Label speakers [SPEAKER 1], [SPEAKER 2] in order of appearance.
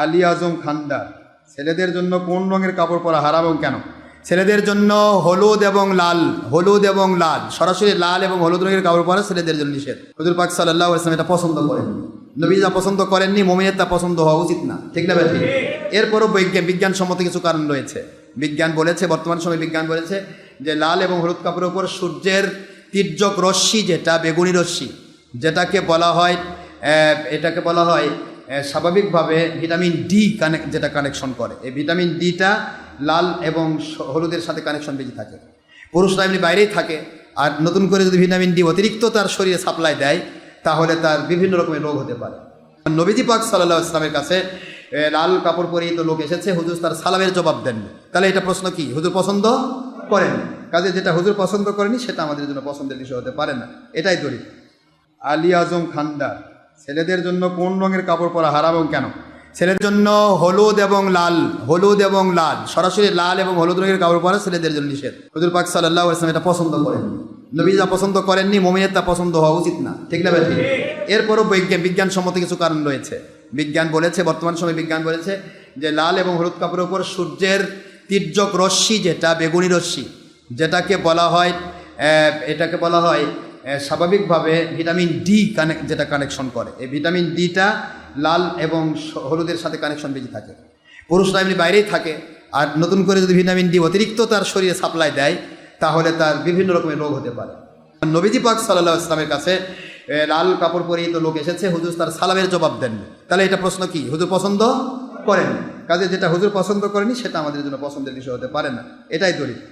[SPEAKER 1] আলী আজম খান্ডার ছেলেদের জন্য কোন রঙের কাপড় পরা হারাম এবং কেন? ছেলেদের জন্য হলুদ এবং লাল, হলুদ এবং লাল, সরাসরি লাল এবং হলুদ রঙের কাপড় পরা ছেলেদের জন্য নিষেধ। হজুর পাক সাল্লাহ ইসলাম এটা পছন্দ করেন নবী যা পছন্দ করেননি, মোমিনের তা পছন্দ হওয়া উচিত না। ঠিক না ব্যাঠি এরপরও বিজ্ঞান বিজ্ঞানসম্মত কিছু কারণ রয়েছে। বিজ্ঞান বলেছে, বর্তমান সময়ে বিজ্ঞান বলেছে যে লাল এবং হলুদ কাপড়ের উপর সূর্যের তীর্যক রশ্মি যেটা, বেগুনি রশ্মি, যেটাকে বলা হয় এটাকে বলা হয় স্বাভাবিকভাবে ভিটামিন ডি কানেক্ট যেটা কানেকশন করে। এই ভিটামিন ডিটা লাল এবং হলুদের সাথে কানেকশন বেশি থাকে। পুরুষরা এমনি বাইরেই থাকে। আর নতুন করে যদি ভিটামিন ডি অতিরিক্ত তার শরীরে সাপ্লাই দেয়, তাহলে তার বিভিন্ন রকমের রোগ হতে পারে। নবীজি পাক সাল্লাহ ইসলামের কাছে লাল কাপড় পরিহিত লোক এসেছে, হুজুর তার সালামের জবাব দেননি তাহলে এটা প্রশ্ন কি? হুজুর পছন্দ করেন কাজে যেটা হুজুর পছন্দ করেনি, সেটা আমাদের জন্য পছন্দের বিষয় হতে পারে না। এটাই দরিদ্র আলী আজম খান্ডার। ছেলেদের জন্য কোন রঙের কাপড় পরা হারাম এবং কেন? ছেলের জন্য হলুদ এবং লাল, হলুদ এবং লাল, সরাসরি লাল এবং হলুদ রঙের কাপড় পরা ছেলেদের জন্য নিষেধ। হুজুর পাক সাল্লাহ ইসলাম এটা পছন্দ করেন নবী যা পছন্দ করেননি, মোমিনের তা পছন্দ হওয়া উচিত না। ঠিক না ব্যাঠি এরপরও বিজ্ঞান, বিজ্ঞানসম্মত কিছু কারণ রয়েছে। বিজ্ঞান বলেছে, বর্তমান সময়ে বিজ্ঞান বলেছে যে লাল এবং হলুদ কাপড়ের উপর সূর্যের তীর্যক রশ্মি যেটা, বেগুনি রশ্মি, যেটাকে বলা হয় এটাকে বলা হয় স্বাভাবিকভাবে ভিটামিন ডি কানেক্ট যেটা কানেকশন করে। এই ভিটামিন ডিটা লাল এবং হলুদের সাথে কানেকশন বেশি থাকে। পুরুষরা এমনি বাইরেই থাকে, আর নতুন করে যদি ভিটামিন ডি অতিরিক্ত তার শরীরে সাপ্লাই দেয়, তাহলে তার বিভিন্ন রকমের রোগ হতে পারে। নবীজি পাক সাল্লাহ ইসলামের কাছে লাল কাপড় পরিহিত লোক এসেছে, হুজুর তার সালামের জবাব দেননি। তাহলে এটা প্রশ্ন কি? হুজুর পছন্দ করেন কাজে যেটা হুজুর পছন্দ করেনি সেটা আমাদের জন্য পছন্দের বিষয় হতে পারে না। এটাই দরিদ্র